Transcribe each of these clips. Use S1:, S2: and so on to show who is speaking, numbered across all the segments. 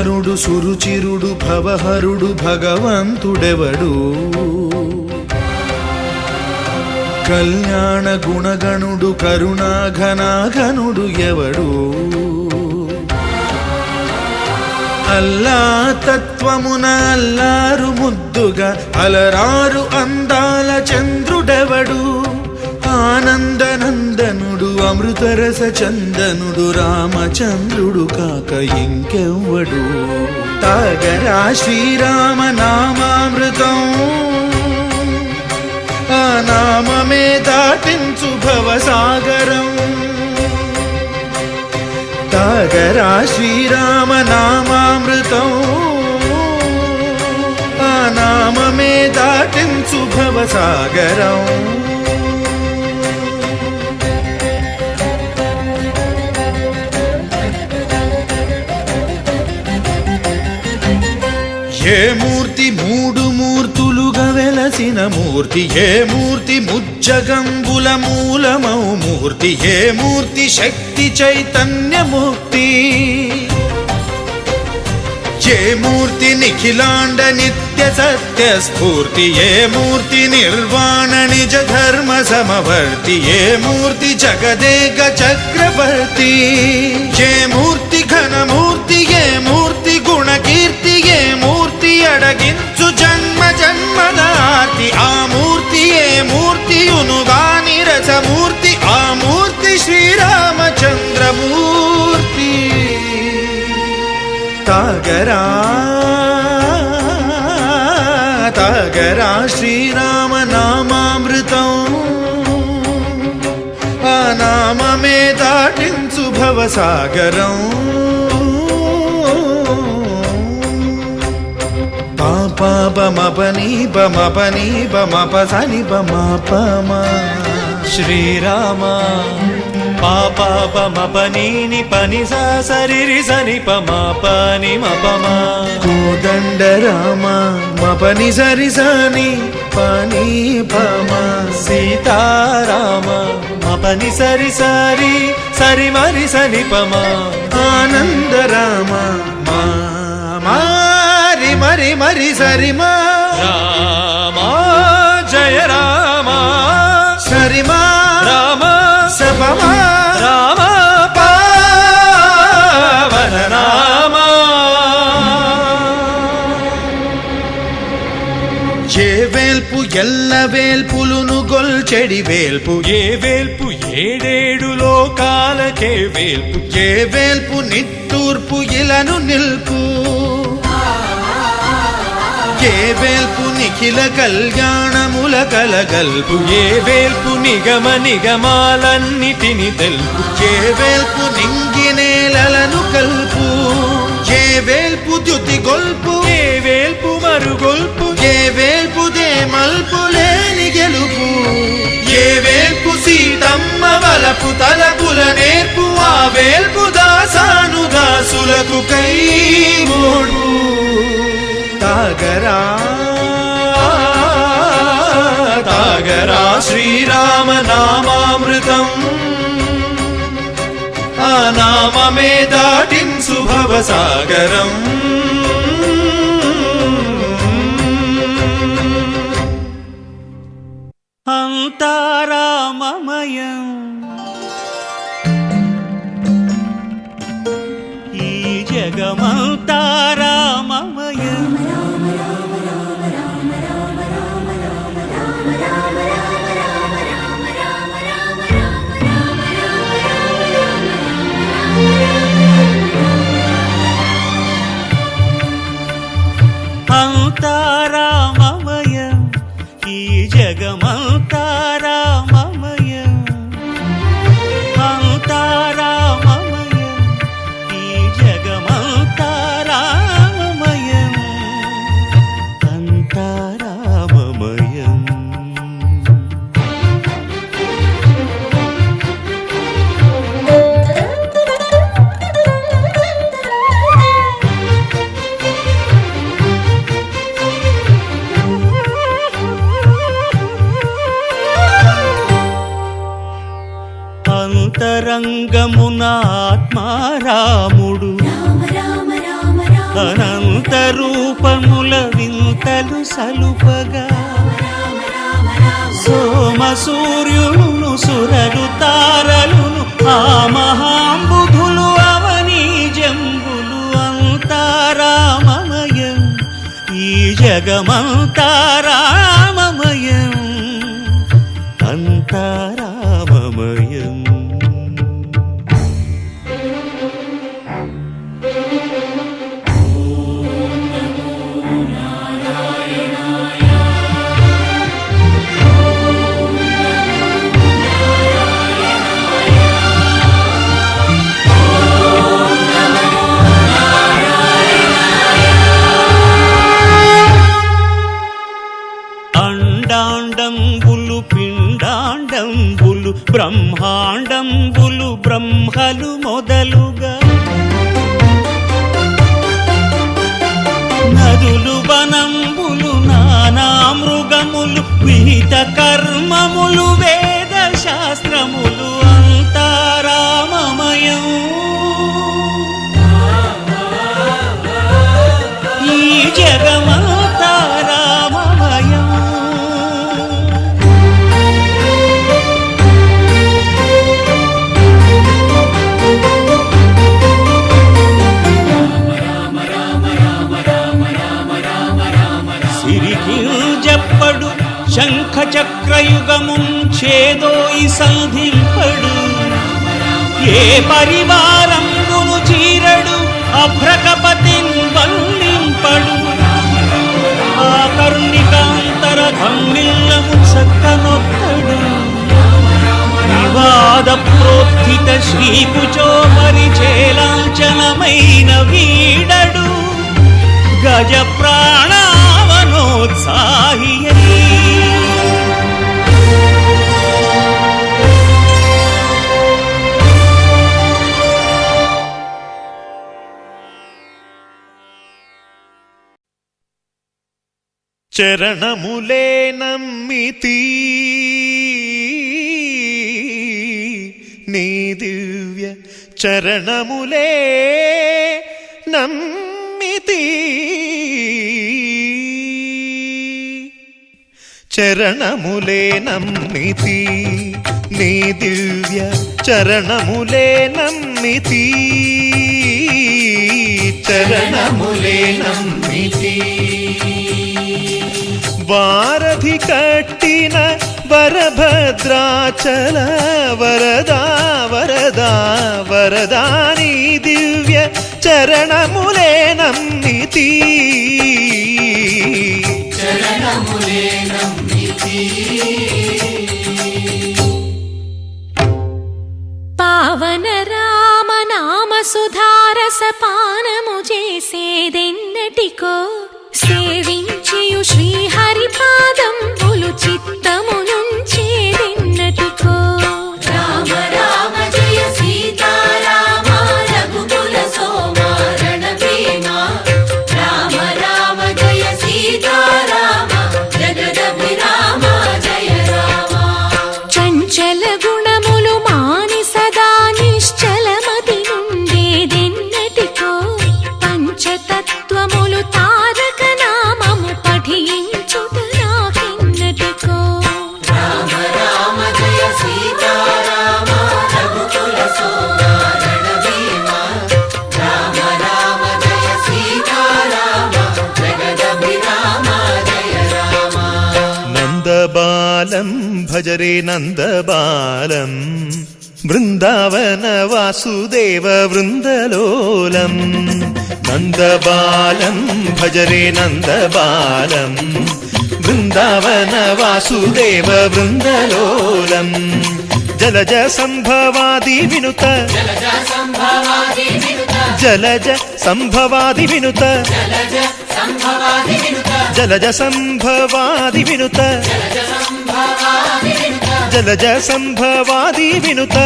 S1: శుభకరుడు సురుచిరుడు భవహరుడు భగవంతుడెవడు? కళ్యాణ గుణగణుడు కరుణాఘనాఘనుడు ఎవడు? అల్లా తత్వమున అల్లారు ముద్దుగా అలరారు అందాల చంద్రుడెవడు? ఆనందనందనుడు అమృతరస చందనుడు రామచంద్రుడు కాక ఇంకెవ్వడు. తాగరా శ్రీరామ నామామృతం ఆ నామమే దాటించు భవసాగరం. తాగరా శ్రీరామ నామామృతం ఆ నామమే దాటించు భవసాగరం. ఏ మూర్తి మూడు మూర్తులుగా వెలసిన మూర్తి ఏ మూర్తి ముజ్జగంబుల మూలమౌ మూర్తి ఏ మూర్తి శక్తి చైతన్యమూర్తి. ఏ మూర్తి నిఖిలాండ నిత్య సత్య స్ఫూర్తి ఏ మూర్తి నిర్వాణ నిజ ధర్మ సమవర్తి ఏ మూర్తి జగదేక చక్రవర్తి. ఏ మూర్తి ఘనమూర్తి ఏ మూర్తి గుణకీర్తి ఏ మూర్తి అడగించు జన్మ జన్మదాతి ఆ మూర్తి ఏ మూర్తియునుగాని రసమూర్తి. ఆ మూర్తి శ్రీరామచంద్రమూర్తి. తాగరా తాగరా శ్రీరామ నామామృతం ఆ నామమే దాటించు భవసాగరం. బమపని బమపని బమపసని బమపమా
S2: శ్రీరామ పాప పని పని సా సరి సని పమ పని మపమా
S1: కోదండ రామ మపని సరి సని పని పమా
S2: సీతారామ మపని సరి సరి సరి మరి సని పమా
S1: ఆనంద రామ మా మారి మరి మరి సరి మా
S2: రామ జయ రామ.
S1: సరి మా
S2: రామ
S1: సపమా
S2: రామ పావన రామ
S1: ఏ వేల్పు ఎల్ల వేల్పులును గొల్చెడి వేల్పు.
S2: ఏ వేల్పు ఏడేడు లోకాలకే వేల్పు.
S1: ఏ వేల్పు నిట్టూర్పు ఇలను నిల్పు. అఖిల కళ్యాణముల కలగల్పు
S2: ఏ వేల్పు నిగమ నిగమాలన్నిటిని తెలుపు
S1: ఏ వేల్పు నింగి నేలలను కల్పు ఏ వేల్పు ద్యుతి గొల్పు
S2: ఏ వేల్పు మరుగొల్పు
S1: ఏ వేల్పు దే మల్పు లేని గెలుపు ఏ వేల్పు సీతమ్మ వలపు తలపుల నేర్పు ఆ వేల్పు దాసాను దాసులకు కై మోడు. తాగరా సాగరా శ్రీరామ నామామృతం ఆ నామమే దాటించు సాగరం.
S2: అంతారామమయం
S3: సలుపగా. సోమ సూర్యులను సురలు తారలును ఆ మహాంబుధులు అవని జంబులు అంతారామయం ఈ జగమంతారా కర్మములు వేద శాస్త్రములు అంతారామమయం. ఈ జగమంతారామమయం సిరికి చెప్పడు శంఖ చక్రయుగముంచేదోయి సంధింపడు ఏ పరివారంబును చీరడు అభ్రకపతిన్ వల్లింపడు. ఆ కర్ణికాంతర ధమ్మిల్లము చక్కనొక్కడు. వివాద ప్రోత్థిత శ్రీకుచో పరిచేలాంచనమైన వీడడు. గజ ప్రాణావనోత్సాహియై చరణములే నమ్మితి నీ దివ్య చరణములే నమ్మితి చరణములే నమ్మితి నీ దివ్య చరణములే నమ్మితి చరణములే నమ్మితి వారధి కట్టిన వరభద్రాచల వరదా వరదా వరదాని దివ్య చరణములే నమ్మితి.
S4: పావన రామ నామ సుధారస పానము చేసేదెన్నటికో മംഗളം ഭജരേ നന്ദബാലം. വൃന്ദാവന വാസുദേവ വൃന്ദലോലം. നന്ദബാലം ഭജരേ നന്ദബാലം. വൃന്ദാവന വാസുദേവ വൃന്ദലോലം. ജലജ സംഭവാദി വിനുത. ജലജ സംഭവാദി വിനുത. ജലജ സംഭവാദി വിനുത. ജലജ സംഭവാദി വിനുത.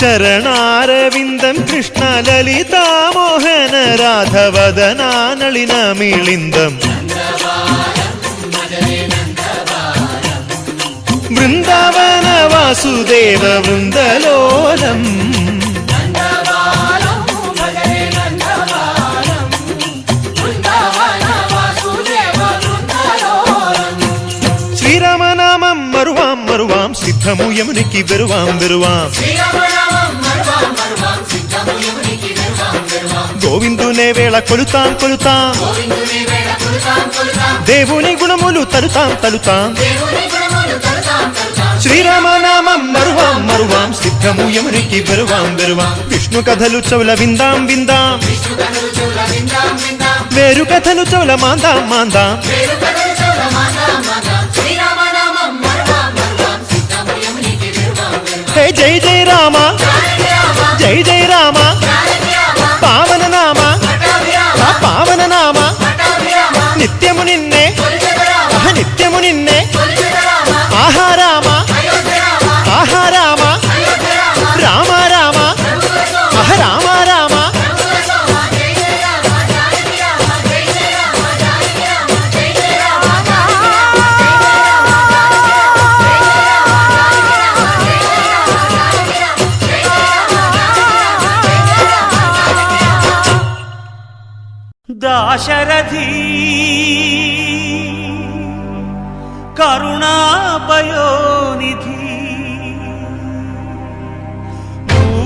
S4: ചരണാരവിന്ദം കൃഷ്ണ
S3: ലളിതാമോഹന രാധവദനാനളിന മിളിന്ദം.
S5: బృందావన వాసుదేవ శ్రీరామనామం మరువాం మరువాం సిద్ధము యమునికి వెరువాం వెరువాం. గోవిందునే వేళ కొలుతాం కొలుతాం. దేవుని గుణములు తలుతాం తలుతాం. శ్రీరామనామం మరువాం మరువాం. సిద్ధము యమునికి వెరువాం వెరువాం విష్ణు కథలు చౌల విందాం విందాం. వేరు కథలు చౌల మాందాం మాందాం. జై జై రామ. జై జై రామ. పావన నిత్యము నిన్నే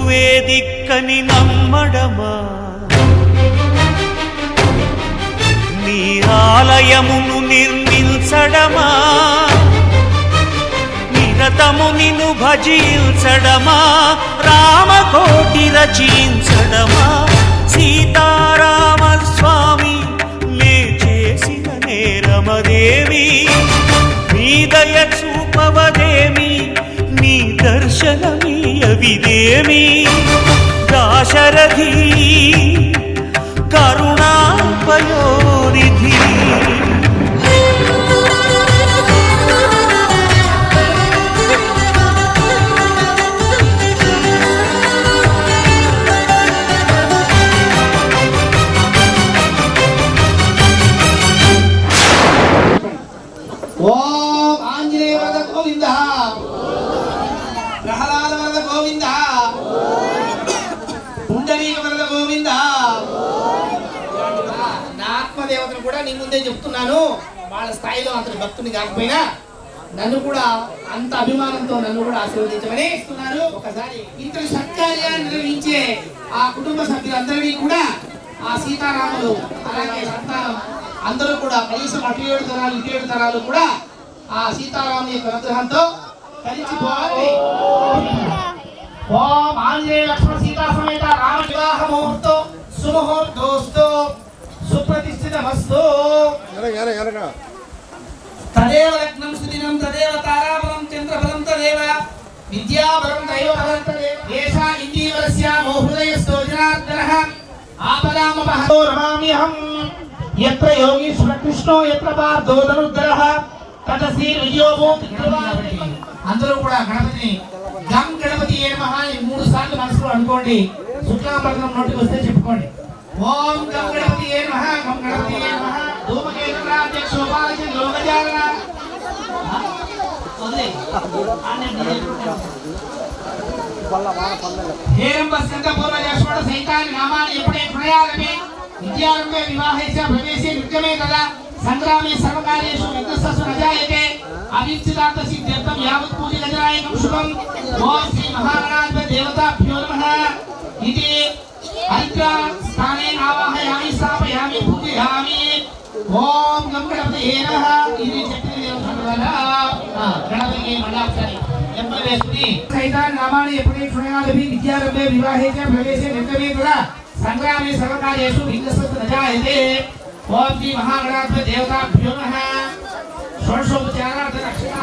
S3: నువ్వే దిక్కని నమ్మడమా? నీ ఆలయమును నిర్మించడమా? నిరతము నిన్ను భజించడమా? రామకోటి రచించడమా? సీతారామ స్వామి నే చేసిన నేరమదేవి నీ దయ చూపవదేమి? నీ దర్శనమీయవిదేమి దాశరథి కరుణాపయోనిధి.
S6: ముందే చెప్తున్నాను. వాళ్ళ స్థాయిలో అతని భక్తుని కాకపోయినా నన్ను కూడా అంత అభిమానంతో నన్ను కూడా ఆశీర్వదించమని ఇస్తున్నారు. ఒకసారి ఇంత సత్కార్యాన్ని నిర్వహించే ఆ కుటుంబ సభ్యులందరినీ కూడా ఆ సీతారాములు అలాగే సంతానం అందరూ కూడా కనీసం అటు ఏడు తరాలు ఇటు ఏడు తరాలు కూడా ఆ సీతారాముని యొక్క అనుగ్రహంతో కలిసిపోవాలి ఓం ఆంజనేయ లక్ష్మణ సీతా సమేత రామ వివాహ ముహూర్తో సుముహూర్తోస్తు సుప్రతిష్ఠితమస్తు తదేవ లగ్నం సుదినం తదేవ తారాబలం చంద్రబలం తదేవ. విద్యాబలం దైవబలం తదేవ. ఏషా ఇందీవరస్య మోహృదయస్తో జనార్దనః. ఆపదామపహతో రమామ్యహం. యత్ర యోగీశ్వర కృష్ణో యత్ర పార్థో ధనుర్ధరః. తత శ్రీ విజయోభో అందరూ కూడా గణపతిని గం గణపతి ఏ మహా మూడు సార్లు మనసులో అనుకోండి. శుక్లాంబరం నోటికి వస్తే చెప్పుకోండి. ఓం గం గణపతి ఏ మహా గం గణపతి ఏ మహా ధూమకేతురాధ్యక్ష ఉపాలకి లోకజాలన హేరంబస్యంత పూర్వజాశ్వడ సైతాన్ని నామాన్ని ఎప్పుడే ప్రణయాలమే విద్యారంభే వివాహేశ ప్రవేశే నృత్యమే కదా సంగ్రామే సర్వకార్యేషు విద్వస్తసు నజాయతే అవిచ్చిదాంత సిద్ధ్యర్థం యావత్ పూజ గజరాయకం శుభం ఓం శ్రీ మహాగణాధిపతి దేవతాభ్యో నమః ఇది హరిద్రా స్థానే ఆవాహయామి స్థాపయామి పూజయామి ఓం గం గణపతి నమః ఇది చెప్పిన దేవతల వల్ల గణపతికి మళ్ళా ఒకసారి ఎంపవేసుకుని సైతాన్ నామాని విద్యారంభే వివాహే చ ప్రవేశే నిర్గమే కూడా సంగ్రామే సర్వకార్యేషు విఘ్నస్తు నజాయతే ఓం శ్రీ మహాగణాధిపతి దేవతాభ్యో నమః షోడశోపచారార్థ రక్షణ